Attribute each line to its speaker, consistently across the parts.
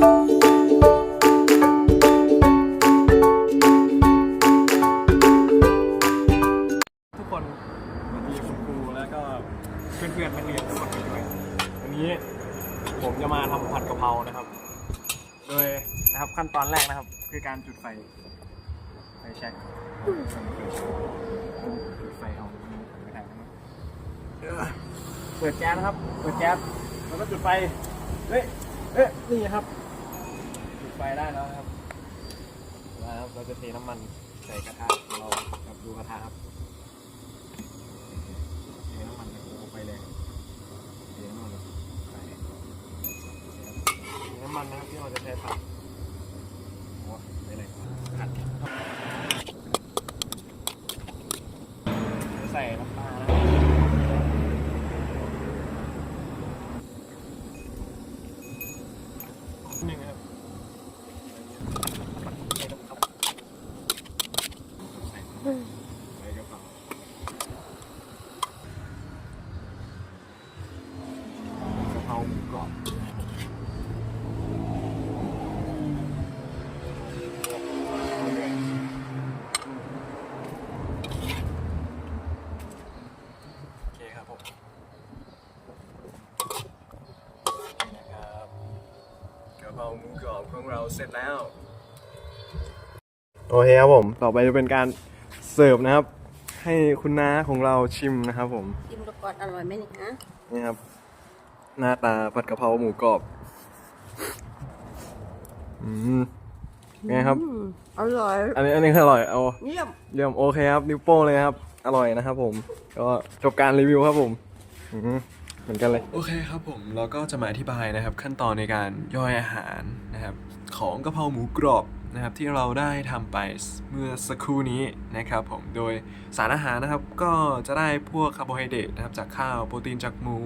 Speaker 1: ทุกคนสวัสดีคุณครูแล้วก็เพื่อนๆนักเรียนทุกคนด้วยวันนี้ผมจะมาทำผัดกะเพรานะครับ โดยนะครับขั้นตอนแรกนะครับ คือการจุดไฟไฟแช็กจุดไฟเอาไปทางนั้นเปิดแก๊สนะครับ เปิดแก๊สแล้วก็จุดไฟเฮ้ยเอ๊ะนี่ครับ ไฟได้แล้วครับแล้วครับเราจะเทน้ำมันใส่กระทะของเรากับดูกระทะครับเทน้ำมันลงไปเลยเทน้ำมันลงไปเทน้ำมันนะครับที่เราจะใช้ผัดโอ้ไปเลยผัดใส่น้ำปลานะหนึ่งครับใส่กระเพราใส่ใส่กระเพรา กะเพราหมูกรอบโอเคครับผมนี่นะครับกะเพราหมูกรอบ ของเราเสร็จแล้ว โอเคครับผม ต่อไปจะเป็นการเสิร์ฟนะครับ ให้คุณน้าของเราชิมนะครับผม
Speaker 2: ชิมดูก่อนอร่อยไหมเนี่ยนะ
Speaker 1: นี่ครับ หน้าตาผัดกะเพราหมูกรอบ อืมไงครับ
Speaker 2: อืมอร่อย
Speaker 1: อันนี้อันนี้คืออร่อยเอา
Speaker 2: เยี่ยม
Speaker 1: เยี่ยมโอเคครับ นิ้วโป้งเลยครับ อร่อยนะครับผม ก็จบการรีวิวครับผม อืม เหมือนกันเลย
Speaker 3: โอเคครับผมเราก็จะมาอธิบายนะครับ ขั้นตอนในการย่อยอาหารนะครับ ของกะเพราหมูกรอบนะครับที่เราได้ทำไปเมื่อสักครู่นี้นะครับผมโดยสารอาหารนะครับก็จะได้พวกคาร์โบไฮเดรตนะครับจากข้าวโปรตีนจากหมู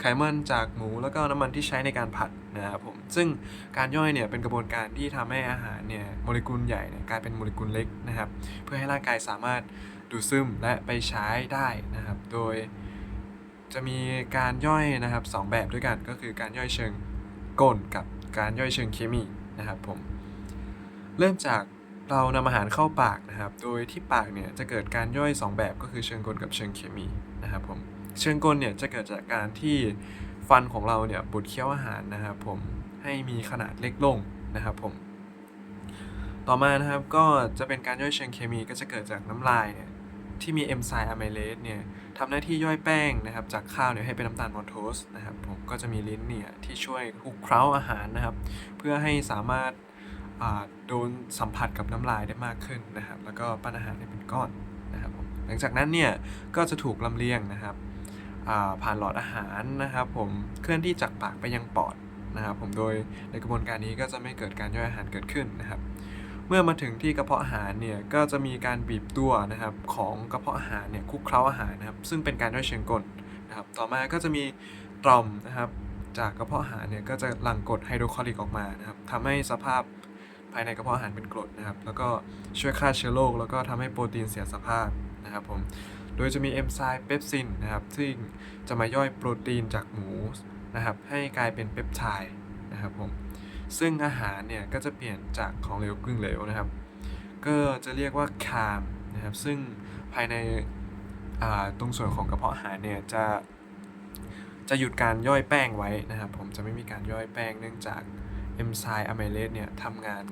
Speaker 3: ไขมันจากหมู แล้วก็น้ำมันที่ใช้ในการผัดนะครับผมซึ่งการย่อยเนี่ยเป็นกระบวนการที่ทำให้อาหารเนี่ยโมเลกุลใหญ่เนี่ยกลายเป็นโมเลกุลเล็กนะครับ เพื่อให้ร่างกายสามารถดูดซึมและไปใช้ได้นะครับ โดย จะมีการย่อยนะครับสองแบบด้วยกันก็คือการย่อยเชิงกลกับการย่อยเชิงเคมีนะครับผมเริ่มจากเรานำอาหารเข้าปากนะครับ โดยที่ปากเนี่ยจะเกิดการย่อย 2 แบบก็คือเชิงกลกับเชิงเคมีนะครับผมเชิงกลเนี่ยจะเกิดจากการที่ฟันของเราเนี่ยบดเคี้ยวอาหารนะครับผมให้มีขนาดเล็กลงนะครับผมต่อมานะครับก็จะเป็นการย่อยเชิงเคมีก็จะเกิดจากน้ำลายเนี่ย ที่มีเอนไซม์อะไมเลสเนี่ยทำหน้าที่ย่อยแป้งนะครับจากข้าวเนี่ยให้เป็นน้ำตาลมอลโทสนะครับผมก็จะมีลิ้นเนี่ยที่ช่วยคลุกเคล้าอาหารนะครับ เพื่อให้สามารถอ่าโดนสัมผัสกับน้ำลายได้มากขึ้นนะครับ แล้วก็ปั้นอาหารให้เป็นก้อนนะครับผมหลังจากนั้นเนี่ยก็จะถูกลำเลียงนะครับอ่าผ่านหลอดอาหารนะครับผมเคลื่อนที่จากปากไปยังปอดนะครับผมโดยในกระบวนการนี้ก็จะไม่เกิดการย่อยอาหารเกิดขึ้นนะครับ เมื่อมาถึงที่กระเพาะอาหารเนี่ยก็จะมีการบีบตัวนะครับของกระเพาะอาหารเนี่ยคลุกเคล้าอาหารนะครับ ซึ่งเป็นการย่อยเชิงกลนะครับ ต่อมาก็จะมีตรอมนะครับ จากกระเพาะอาหารเนี่ยก็จะหลั่งกรดไฮโดรคลอริกออกมานะครับทำให้สภาพภายในกระเพาะอาหารเป็นกรดนะครับ แล้วก็ช่วยฆ่าเชื้อโรคแล้วก็ทำให้โปรตีนเสียสภาพนะครับผมโดยจะมีเอนไซม์เปปซินนะครับซึ่งจะมาย่อยโปรตีนจากหมูนะครับ ให้กลายเป็นเปปไทด์นะครับผม ซึ่งอาหารเนี่ยก็จะเปลี่ยนจากของเหลวกึ่งเหลวนะครับ ก็จะเรียกว่าคามนะครับ ซึ่งภายในตรงส่วนของกระเพาะอาหารเนี่ยจะจะหยุดการย่อยแป้งไว้นะครับ ผมจะไม่มีการย่อยแป้งเนื่องจากเอนไซม์อะไมเลสเนี่ยทำงาน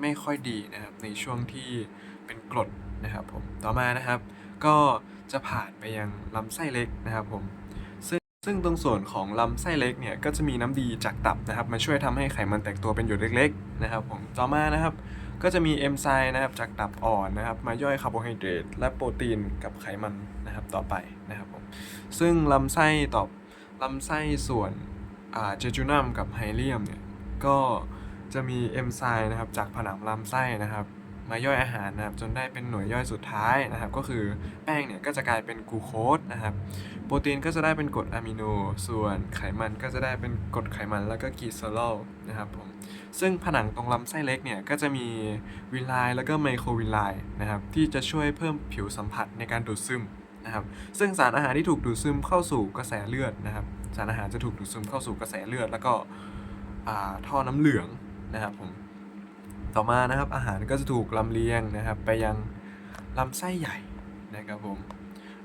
Speaker 3: ไม่ค่อยดีนะครับในช่วงที่เป็นกรดนะครับผมต่อมานะครับ ก็จะผ่านไปยังลำไส้เล็กนะครับผม ซึ่งตรงส่วนของลำไส้เล็กเนี่ยก็จะมีน้ำดีจากตับนะครับมาช่วยทำให้ไขมันแตกตัวเป็นหยดเล็กๆนะครับผมต่อมานะครับก็จะมีเอนไซม์นะครับจากตับอ่อนนะครับมาย่อยคาร์โบไฮเดรตและโปรตีนกับไขมันนะครับต่อไปนะครับผมซึ่งลำไส้ตอบลำไส้ส่วนเจจูนัมกับไฮเลียมเนี่ยก็จะมีเอนไซม์นะครับจากผนังลำไส้นะครับ มาย่อยอาหารนะครับจนได้เป็นหน่วยย่อยสุดท้ายนะครับ ก็คือแป้งเนี่ยก็จะกลายเป็นกลูโคสนะครับ โปรตีนก็จะได้เป็นกรดอะมิโน ส่วนไขมันก็จะได้เป็นกรดไขมันแล้วก็กลีซอรอลนะครับผมซึ่งผนังตรงลำไส้เล็กเนี่ยก็จะมีวิลไลแล้วก็ไมโครวิลไลน์นะครับที่จะช่วยเพิ่มผิวสัมผัสในการดูดซึมนะครับซึ่งสารอาหารที่ถูกดูดซึมเข้าสู่กระแสเลือดนะครับ สารอาหารจะถูกดูดซึมเข้าสู่กระแสเลือด แล้วก็ท่อน้ำเหลืองนะครับผม ต่อมานะครับอาหารก็จะถูกลำเลียงนะครับ ไปยังลำไส้ใหญ่นะครับผม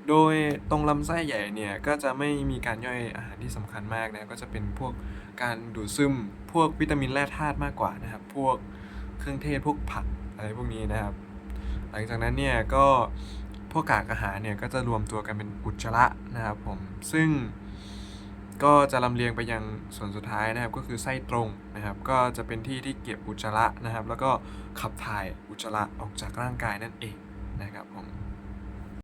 Speaker 3: โดยตรงลำไส้ใหญ่เนี่ยก็จะไม่มีการย่อยอาหารที่สำคัญมากนะก็จะเป็นพวกการดูดซึมพวกวิตามินแร่ธาตุมากกว่านะครับ พวกเครื่องเทศพวกผักอะไรพวกนี้นะครับ หลังจากนั้นเนี่ยก็พวกกากอาหารเนี่ยก็จะรวมตัวกันเป็นอุจจาระนะครับผมซึ่ง ก็จะลำเลียงไปยังส่วนสุดท้ายนะครับก็คือไส้ตรงนะครับ ก็จะเป็นที่ที่เก็บอุจจาระนะครับ แล้วก็ขับถ่ายอุจจาระออกจากร่างกายนั่นเองนะครับผม